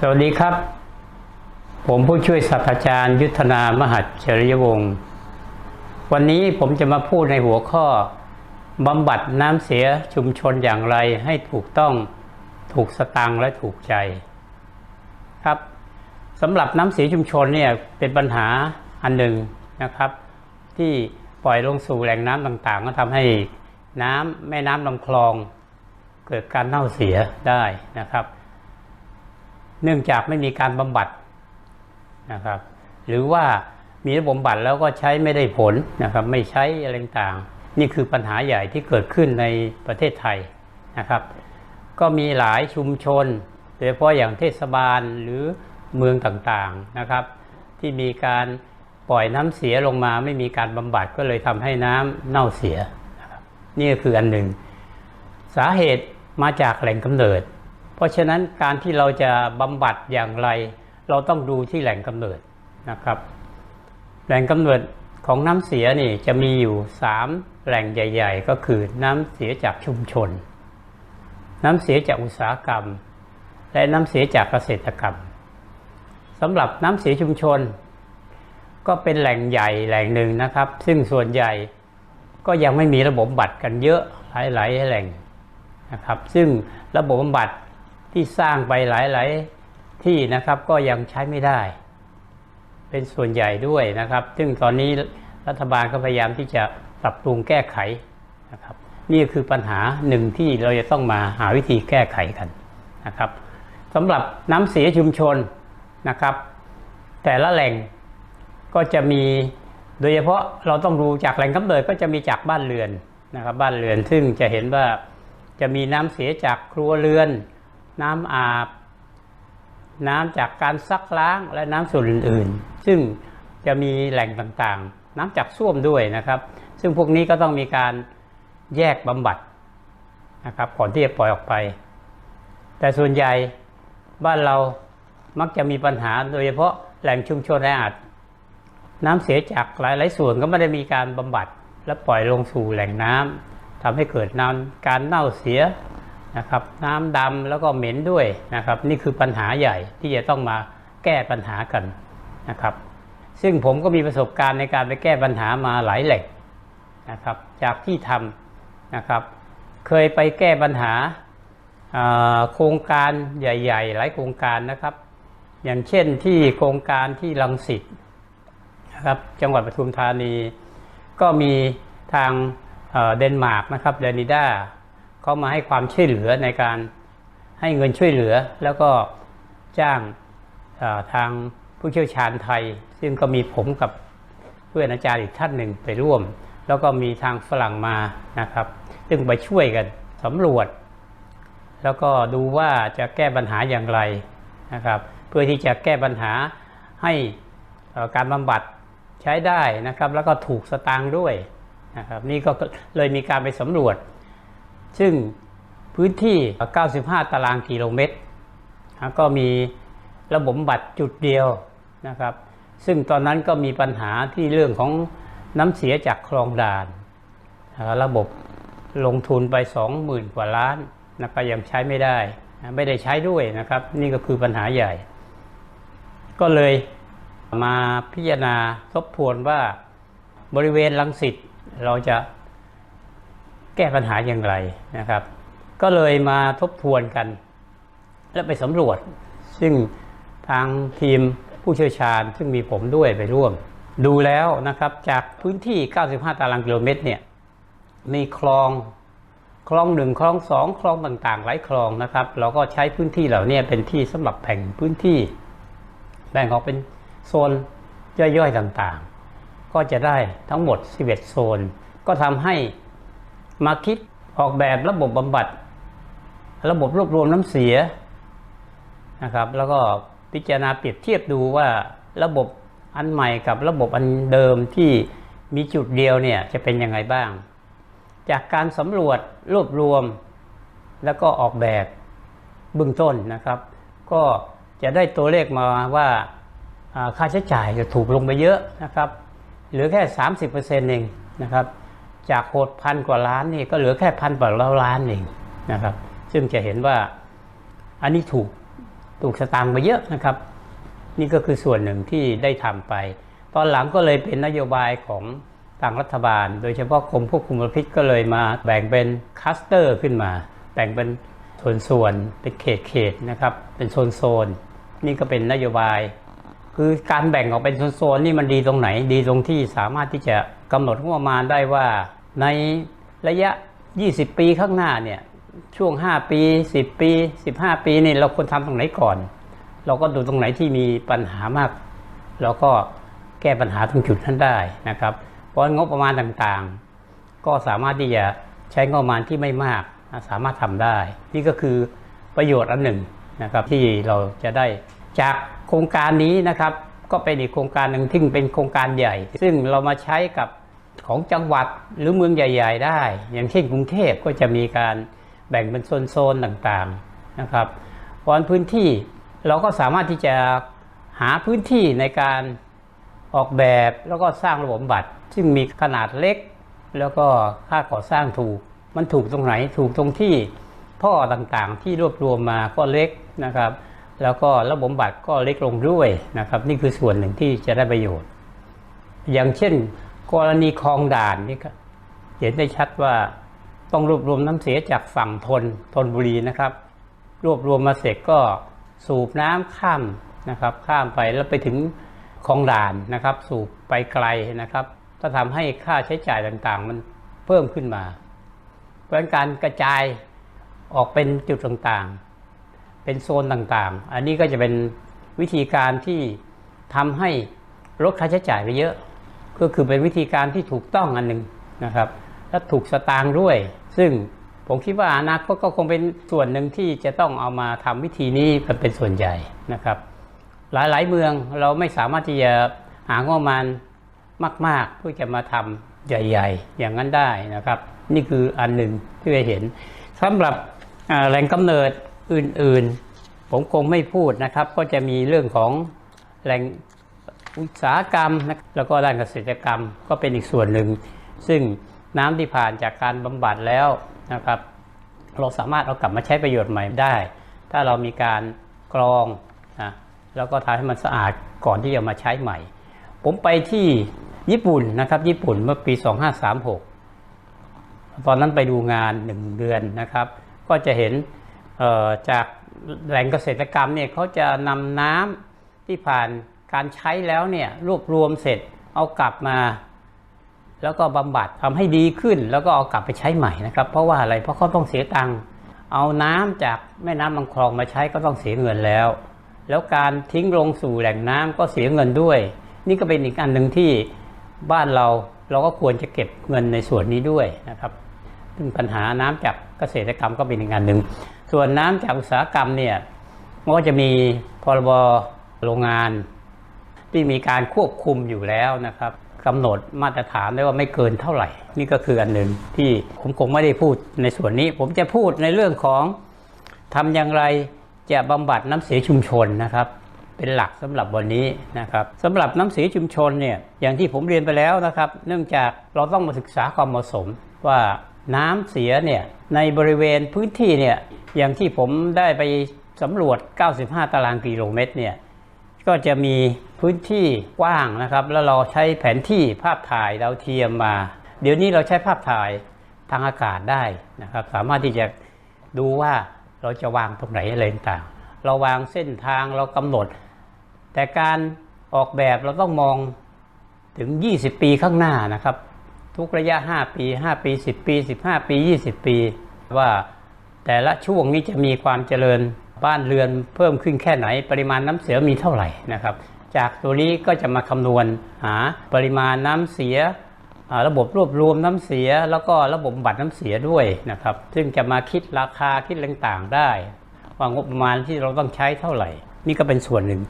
สวัสดีครับ ผมผู้ช่วยศาสตราจารย์ยุทธนามหัจฉริยวงศ์ วันนี้ผมจะมาพูดในหัวข้อบำบัดน้ำเสียชุมชนอย่างไรให้ถูกต้องถูกสตังค์และถูกใจ ครับสำหรับน้ำเสียชุมชนเนี่ยเป็นปัญหาอันหนึ่งนะครับ ที่ปล่อยลงสู่แหล่งน้ำต่างๆ ก็ทำให้น้ำแม่น้ำลำคลอง เกิดการเน่าเสียได้นะครับ เนื่องจากไม่มีการบำบัดนะครับ หรือว่ามีระบบบำบัดแล้วก็ใช้ไม่ได้ผลนะครับ ไม่ใช้อะไรต่างนี่คือปัญหาใหญ่ที่เกิดขึ้นในประเทศไทยนะครับ ก็มีหลายชุมชน โดยเฉพาะอย่างเทศบาลหรือเมืองต่างๆนะครับ ที่มีการปล่อยน้ำเสียลงมาไม่มีการบำบัดก็เลยทำให้น้ำเน่าเสียนะครับนี่ก็คืออันหนึ่ง สาเหตุมาจากแหล่งกำเนิด เพราะฉะนั้นการที่เราจะบำบัดอย่างไร เราต้องดูที่แหล่งกำเนิดนะครับ แหล่งกำเนิดของน้ำเสียนี่จะมีอยู่ 3 แหล่งใหญ่ ๆ ก็คือน้ำเสียจากชุมชน น้ำเสียจากอุตสาหกรรม และน้ำเสียจากเกษตรกรรมสำหรับน้ำเสียชุมชน ก็เป็นแหล่งใหญ่แหล่งหนึ่งนะครับ ซึ่งส่วนใหญ่ก็ยังไม่มีระบบบำบัดกันเยอะหลายๆแหล่งนะครับ ซึ่งระบบบำบัด ที่สร้างไปหลายๆที่นะครับก็ยังใช้ไม่ได้ เป็นส่วนใหญ่ด้วยนะครับ ซึ่งตอนนี้รัฐบาลก็พยายามที่จะปรับปรุงแก้ไขนะครับ นี่คือปัญหาหนึ่งที่เราจะต้องมาหาวิธีแก้ไขกันนะครับสำหรับน้ำเสียชุมชนนะครับ แต่ละแหล่งก็จะมีโดยเฉพาะเราต้องดูจากแหล่งกำเนิดก็จะมีจากบ้านเรือนนะครับ บ้านเรือนซึ่งจะเห็นว่าจะมีน้ำเสียจากครัวเรือน น้ำอาบ น้ำจากการซักล้างและน้ำส่วนอื่นๆ ซึ่งจะมีแหล่งต่างๆ น้ำจากส้วมด้วยนะครับ ซึ่งพวกนี้ก็ต้องมีการแยกบำบัดนะครับก่อนที่จะปล่อยออกไป แต่ส่วนใหญ่บ้านเรามักจะมีปัญหาโดยเฉพาะแหล่งชุมชนแออัดน้ำเสียจากหลายๆส่วนก็ไม่ได้มีการบำบัดและปล่อยลงสู่แหล่งน้ำทำให้เกิดน้ำการเน่าเสีย นะครับน้ำดำแล้วก็เหม็นด้วยนะครับนี่คือปัญหาใหญ่ที่จะต้องมาแก้ปัญหากันนะครับ ซึ่งผมก็มีประสบการณ์ในการไปแก้ปัญหามาหลายแหล่งนะครับจากที่ทำนะครับ เคยไปแก้ปัญหาโครงการใหญ่ ๆ หลายโครงการนะครับ อย่างเช่นที่โครงการที่ลังสิตนะครับจังหวัดปทุมธานี ก็มีทางเดนมาร์กนะครับเดนิด้า เขามาให้ความช่วยเหลือในการให้เงินช่วยเหลือ แล้วก็จ้างทางผู้เชี่ยวชาญไทย ซึ่งก็มีผมกับเพื่อนอาจารย์อีกท่านหนึ่งไปร่วม แล้วก็มีทางฝรั่งมานะครับ ซึ่งไปช่วยกันสำรวจ แล้วก็ดูว่าจะแก้ปัญหาอย่างไรนะครับ เพื่อที่จะแก้ปัญหาให้การบำบัดใช้ได้นะครับ แล้วก็ถูกสตางค์ด้วยนะครับนี่ก็เลยมีการไปสำรวจ ซึ่งพื้นที่ 95 ตารางกิโลเมตร ก็มีระบบบำบัดจุดเดียวนะครับ ซึ่งตอนนั้นก็มีปัญหาที่เรื่องของน้ำเสียจากคลองด่าน ระบบลงทุนไป 20,000 กว่าล้านนะก็ยังใช้ไม่ได้ ไม่ได้ใช้ด้วยนะครับ นี่ก็คือปัญหาใหญ่ ก็เลยมาพิจารณาทบทวนว่าบริเวณลังสิตเราจะ แก้ปัญหาอย่างไรนะครับ ก็เลยมาทบทวนกัน และไปสำรวจ ซึ่งทางทีมผู้เชี่ยวชาญ ซึ่งมีผมด้วยไปร่วม ดูแล้วนะครับจากพื้นที่ 95 ตารางกิโลเมตรเนี่ยมีคลองคลองหนึ่งคลองสองคลองต่างๆ หลายคลองนะครับ เราก็ใช้พื้นที่เหล่านี้เป็นที่สำหรับแบ่งพื้นที่ แบ่งออกเป็นโซนย่อยๆต่างๆ ก็จะได้ทั้งหมด 11 โซน ก็ทำให้ มาคิดออกแบบระบบบำบัด ระบบรวบรวมน้ำเสียนะครับ แล้วก็พิจารณาเปรียบเทียบดูว่าระบบอันใหม่กับระบบอันเดิมที่มีจุดเดียวเนี่ยจะเป็นยังไงบ้าง จากการสำรวจรวบรวม แล้วก็ออกแบบเบื้องต้นนะครับ ก็จะได้ตัวเลขมาว่าอ่าค่าใช้จ่ายจะถูกลงไปเยอะนะครับ เหลือแค่ 30%เองนะครับ จากโหดพันกว่าล้านนี่ก็เหลือแค่พันกว่าล้านเองนะครับ ซึ่งจะเห็นว่าอันนี้ถูกถูกสตางค์ไปเยอะนะครับ นี่ก็คือส่วนหนึ่งที่ได้ทำไป ตอนหลังก็เลยเป็นนโยบายของทางรัฐบาล โดยเฉพาะกรมควบคุมมลพิษก็เลยมาแบ่งเป็นคัสเตอร์ขึ้นมา แบ่งเป็นส่วนๆเป็นเขตเขตๆนะครับ เป็นโซนโซนๆนี่ก็เป็นนโยบาย คือการแบ่งออกเป็นโซนๆนี่มันดีตรงไหน ดีตรงที่สามารถที่จะกำหนดงบประมาณได้ว่า ในระยะ 20 ปีข้างหน้าเนี่ยช่วง 5 ปี 10 ปี 15 ปีนี่เราควรทำตรงไหนก่อน เราก็ดูตรงไหนที่มีปัญหามาก เราก็แก้ปัญหาตรงจุดนั้นได้นะครับ เพราะงบประมาณต่างๆ ก็สามารถที่จะใช้งบประมาณที่ไม่มากสามารถทำได้ นี่ก็คือประโยชน์อันหนึ่งนะครับที่เราจะได้จากโครงการนี้นะครับ ก็เป็นอีกโครงการหนึ่งที่เป็นโครงการใหญ่ ซึ่งเรามาใช้กับ ของจังหวัดหรือเมืองใหญ่ ๆ ได้ อย่างเช่นกรุงเทพก็จะมีการแบ่งเป็นโซนๆต่างๆนะครับเพราะฉะนั้นพื้นที่เราก็สามารถที่จะหาพื้นที่ในการออกแบบแล้วก็สร้างระบบบำบัดซึ่งมีขนาดเล็ก แล้วก็ค่าก่อสร้างถูก มันถูกตรงไหนถูกตรงที่ท่อต่างๆ ที่รวบรวมมาก็เล็กนะครับ แล้วก็ระบบบำบัดก็เล็กลงด้วยนะครับ นี่คือส่วนหนึ่งที่จะได้ประโยชน์ อย่างเช่น กรณีคลองด่านนี่ก็เห็นได้ชัดว่าต้องรวบรวมน้ำเสียจากฝั่งทนทนบุรีนะครับ รวบรวมมาเสร็จก็สูบน้ำข้ามนะครับ ข้ามไปแล้วไปถึงคลองด่านนะครับ สูบไปไกลนะครับก็ทำให้ค่าใช้จ่ายต่างๆ มันเพิ่มขึ้นมา เพราะการกระจายออกเป็นจุดต่างๆ เป็นโซนต่างๆ อันนี้ก็จะเป็นวิธีการที่ทำให้ลดค่าใช้จ่ายไปเยอะ ก็คือเป็นวิธีการที่ถูกต้องอันหนึ่งนะครับและถูกสตางค์ด้วย ซึ่งผมคิดว่าอนาคตก็คงเป็นส่วนหนึ่งที่จะต้องเอามาทำวิธีนี้เป็นส่วนใหญ่นะครับ หลายๆเมืองเราไม่สามารถที่จะหางบประมาณมาก ๆ เพื่อจะมาทำใหญ่ ๆ อย่างนั้นได้นะครับ นี่คืออันหนึ่งที่เราเห็นสำหรับแหล่งกำเนิดอื่น ๆ ผมคงไม่พูดนะครับ ก็จะมีเรื่องของแหล่ง อุตสาหกรรมนะแล้วก็ด้านเกษตรกรรมก็เป็นอีกส่วนหนึ่ง ซึ่งน้ำที่ผ่านจากการบำบัดแล้วนะครับ เราสามารถเอากลับมาใช้ประโยชน์ใหม่ได้ ถ้าเรามีการกรองนะแล้วก็ทำให้มันสะอาดก่อนที่จะมาใช้ใหม่ ผมไปที่ญี่ปุ่นนะครับ ญี่ปุ่นเมื่อปี 2536 ตอนนั้นไปดูงานหนึ่งเดือนนะครับ ก็จะเห็นจากแหล่งเกษตรกรรมเนี่ยเขาจะนำน้ำที่ผ่าน การใช้แล้วเนี่ยรวบรวมเสร็จเอากลับมา แล้วก็บำบัดทำให้ดีขึ้น แล้วก็เอากลับไปใช้ใหม่นะครับ เพราะว่าอะไรเพราะเขาต้องเสียตังค์เอาน้ำจากแม่น้ำบางคลองมาใช้ก็ต้องเสียเงินแล้ว แล้วการทิ้งลงสู่แหล่งน้ำก็เสียเงินด้วย นี่ก็เป็นอีกอันหนึ่งที่บ้านเราเราก็ควรจะเก็บเงินในส่วนนี้ด้วยนะครับซึ่งปัญหาน้ำจากเกษตรกรรมก็เป็นอีกอันหนึ่งส่วนน้ำจากอุตสาหกรรมเนี่ยก็จะมีพรบโรงงาน ที่มีการควบคุมอยู่แล้วนะครับกำหนดมาตรฐานได้ว่าไม่เกินเท่าไหร่ นี่ก็คืออันหนึ่งที่ผมคงไม่ได้พูดในส่วนนี้ ผมจะพูดในเรื่องของทำอย่างไรจะบำบัดน้ำเสียชุมชนนะครับเป็นหลักสำหรับวันนี้นะครับสำหรับน้ำเสียชุมชนเนี่ยอย่างที่ผมเรียนไปแล้วนะครับ เนื่องจากเราต้องมาศึกษาความเหมาะสมว่าน้ำเสียเนี่ยในบริเวณพื้นที่เนี่ยอย่างที่ผมได้ไปสำรวจ 95 ตารางกิโลเมตรเนี่ย ก็จะมีพื้นที่กว้างนะครับ แล้วเราใช้แผนที่ภาพถ่ายดาวเทียมมา เดี๋ยวนี้เราใช้ภาพถ่ายทางอากาศได้นะครับ สามารถที่จะดูว่าเราจะวางตรงไหนอะไรต่างเราวางเส้นทางเรากำหนด แต่การออกแบบเราต้องมองถึง 20 ปีข้างหน้านะครับ ทุกระยะ 5 ปี 5 ปี 10 ปี 15 ปี 20 ปี ว่าแต่ละช่วงนี้จะมีความเจริญ บ้านเรือนเพิ่มขึ้นแค่ไหน ปริมาณน้ำเสียมีเท่าไหร่นะครับ จากตัวนี้ก็จะมาคำนวณหาปริมาณน้ำเสียระบบรวบรวมน้ำเสีย แล้วก็ระบบบัตรน้ำเสียด้วยนะครับ ซึ่งจะมาคิดราคาคิดต่างๆได้ ว่างบประมาณที่เราต้องใช้เท่าไหร่ นี่ก็เป็นส่วนหนึ่ง